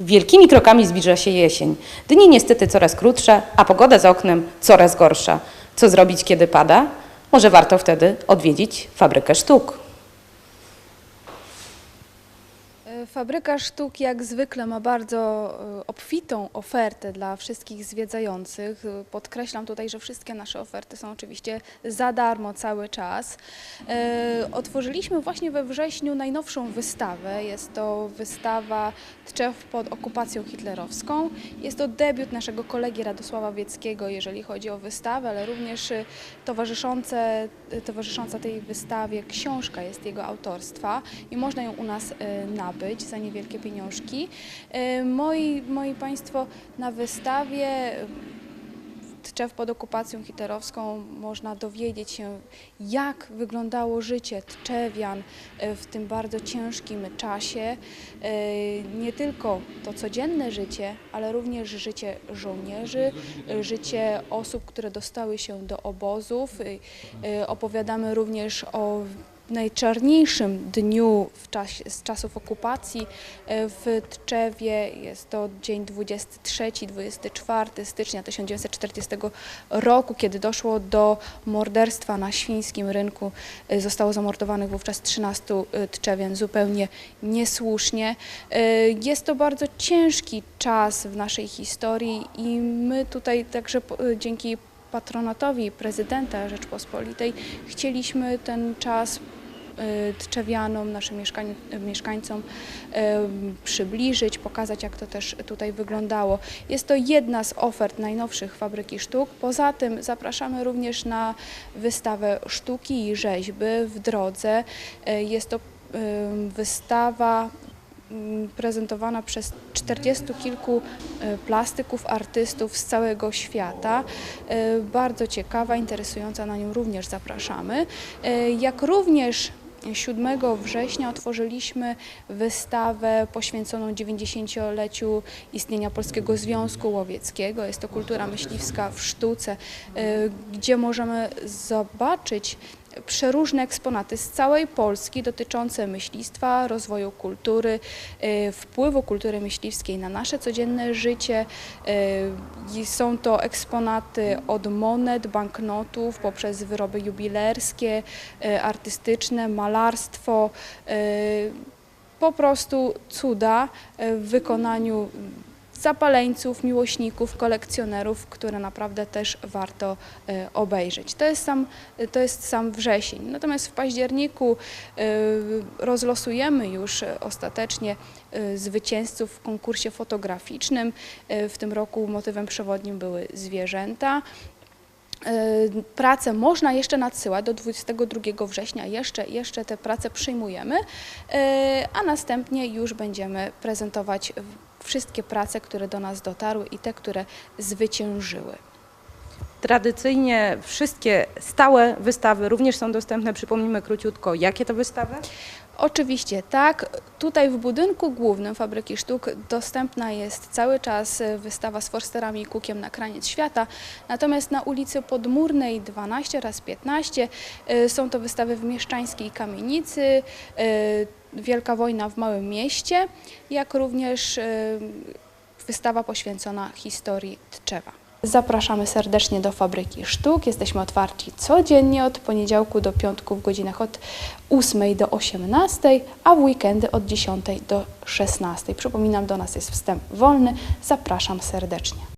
Wielkimi krokami zbliża się jesień. Dni niestety coraz krótsze, a pogoda za oknem coraz gorsza. Co zrobić, kiedy pada? Może warto wtedy odwiedzić fabrykę sztuk. Fabryka Sztuk jak zwykle ma bardzo e, obfitą ofertę dla wszystkich zwiedzających. Podkreślam tutaj, że wszystkie nasze oferty są oczywiście za darmo cały czas. E, Otworzyliśmy właśnie we wrześniu najnowszą wystawę. Jest to wystawa Tczew pod okupacją hitlerowską. Jest to debiut naszego kolegi Radosława Wieckiego, jeżeli chodzi o wystawę, ale również e, towarzyszące, towarzysząca tej wystawie książka jest jego autorstwa i można ją u nas e, za niewielkie pieniążki. E, Moi, moi Państwo, na wystawie Tczew pod okupacją hitlerowską można dowiedzieć się, jak wyglądało życie Tczewian e, w tym bardzo ciężkim czasie. E, Nie tylko to codzienne życie, ale również życie żołnierzy, życie osób, które dostały się do obozów. Opowiadamy również o najczarniejszym dniu czasie, z czasów okupacji e, w Tczewie. Jest to dzień 23-24 stycznia 1940 roku, kiedy doszło do morderstwa na świńskim rynku. E, Zostało zamordowanych wówczas 13 Tczewian zupełnie niesłusznie. E, Jest to bardzo ciężki czas w naszej historii i my tutaj także e, dzięki patronatowi prezydenta Rzeczpospolitej chcieliśmy ten czas Tczewianom, naszym mieszkań, mieszkańcom y, przybliżyć, pokazać jak to też tutaj wyglądało. Jest to jedna z ofert najnowszych Fabryki Sztuk. Poza tym zapraszamy również na wystawę sztuki i rzeźby w drodze. Y, Jest to y, wystawa mm, prezentowana przez 40 kilku plastyków, artystów z całego świata. Bardzo ciekawa, interesująca, na nią również zapraszamy. Jak również 7 września otworzyliśmy wystawę poświęconą 90-leciu istnienia Polskiego Związku Łowieckiego. Jest to kultura myśliwska w sztuce, e, gdzie możemy zobaczyć przeróżne eksponaty z całej Polski dotyczące myślistwa, rozwoju kultury, e, wpływu kultury myśliwskiej na nasze codzienne życie. I Są to eksponaty od monet, banknotów, poprzez wyroby jubilerskie, e, artystyczne, malarstwo. Po prostu cuda w wykonaniu zapaleńców, miłośników, kolekcjonerów, które naprawdę też warto e, obejrzeć. To jest sam, to jest sam wrzesień. Natomiast w październiku e, rozlosujemy już ostatecznie e, zwycięzców w konkursie fotograficznym. W tym roku motywem przewodnim były zwierzęta. E, Prace można jeszcze nadsyłać do 22 września, jeszcze, jeszcze te prace przyjmujemy, e, a następnie już będziemy prezentować wszystkie prace, które do nas dotarły i te, które zwyciężyły. Tradycyjnie wszystkie stałe wystawy również są dostępne. Przypomnijmy króciutko, jakie to wystawy? Oczywiście tak. Tutaj w budynku głównym Fabryki Sztuk dostępna jest cały czas e, wystawa z Forsterami i Kukiem na kraniec świata. Natomiast na ulicy Podmurnej 12 raz 15 e, są to wystawy w Mieszczańskiej Kamienicy, e, Wielka Wojna w Małym Mieście, jak również e, wystawa poświęcona historii Tczewa. Zapraszamy serdecznie do Fabryki Sztuk. Jesteśmy otwarci codziennie od poniedziałku do piątku w godzinach od 8 do 18, a w weekendy od 10 do 16. Przypominam, do nas jest wstęp wolny. Zapraszam serdecznie.